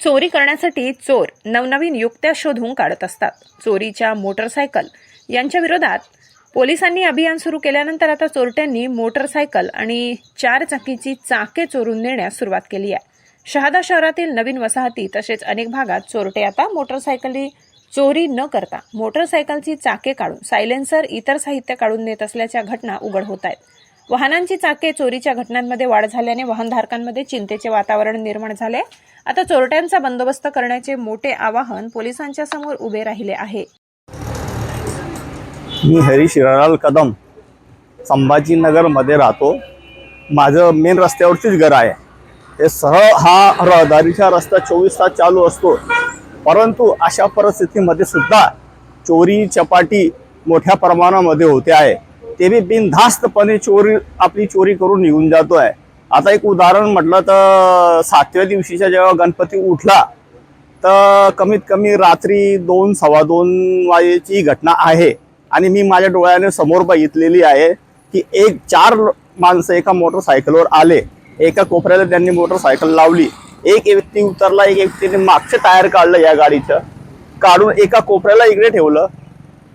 चोरी करण्यासाठी चोर नवनवीन युक्त्या शोधून काढत असतात. चोरीच्या मोटरसायकल यांच्या विरोधात पोलिसांनी अभियान सुरू केल्यानंतर आता चोरट्यांनी मोटरसायकल आणि चार चाकीची चाके चोरून नेण्यास सुरुवात केली आहे. शहादा शहरातील नवीन वसाहती तसेच अनेक भागात चोरटे आता मोटरसायकली चोरी न करता मोटरसायकलची चाके काढून सायलेन्सर इतर साहित्य काढून नेत असल्याच्या घटना उघड होत आहेत. वाहनांची चाके चोरीच्या घटनांमध्ये वाढ झाल्याने वाहनधारकांमध्ये चिंतेचे वातावरण निर्माण झाले. आता चोरट्यांचा बंदोबस्त करण्याचे मोठे आवाहन पोलिसांच्या समोर उभे राहिले आहे. मी हरी शिरालाल कदम संभाजीनगरमध्ये राहतो. माझं मेन रस्त्यावरतीच घर आहे. हे सह हा रहदारीचा रस्ता चोवीस तास चालू असतो. परंतु अशा परिस्थितीमध्ये सुद्धा चोरी चपाटी मोठ्या प्रमाणामध्ये होते आहे. ते बी बिनधास्तपणे चोरी आपली चोरी करून निघून जातो आहे आता एक उदाहरण म्हटलं तर सातव्या दिवशीच्या जेव्हा गणपती उठला तर कमीत कमी रात्री दोन सव्वा दोन वाजेची घटना आहे. आणि मी माझ्या डोळ्याने समोर बघितलेली आहे की एक चार माणसं एका मोटरसायकलवर आले. एका कोपऱ्याला त्यांनी मोटरसायकल लावली. एक व्यक्ती उतरला एक व्यक्तीने मागचं टायर काढलं या गाडीचं. काढून एका कोपऱ्याला इकडे ठेवलं.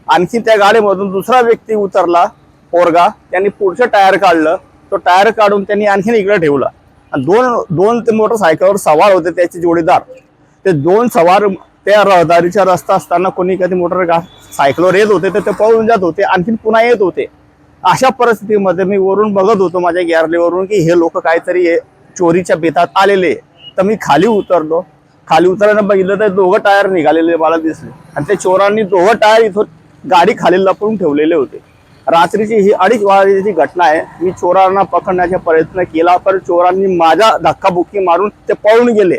आणखी त्या गाडीमधून दुसरा व्यक्ती उतरला. पोरगा त्यांनी पुढचं टायर काढलं तो टायर काढून त्यांनी आणखीन इकडे ठेवला. आणि दोन दोन ते मोटरसायकलवर सवार होते त्याचे जोडीदार. ते दोन सवार त्या रहदारीचा रस्ता असताना कोणी कधी मोटर गा सायकलवर येत होते तर ते पळून जात होते आणखीन पुन्हा येत होते. अशा परिस्थितीमध्ये मी वरून बघत होतो माझ्या गॅरलीवरून की हे लोक काहीतरी हे चोरीच्या बेतात आलेले तर मी खाली उतरलो. खाली उतरायला बघितलं तर दोघं टायर निघालेले मला दिसले. आणि त्या चोरांनी दोघं टायर इथून गाडी खाली लपवून ठेवलेले होते. रात्रीची ही अडीच वाजेची घटना आहे मी चोरांना पकडण्याचा प्रयत्न केला पण चोरांनी माझा धक्काबुक्की मारून ते पळून गेले.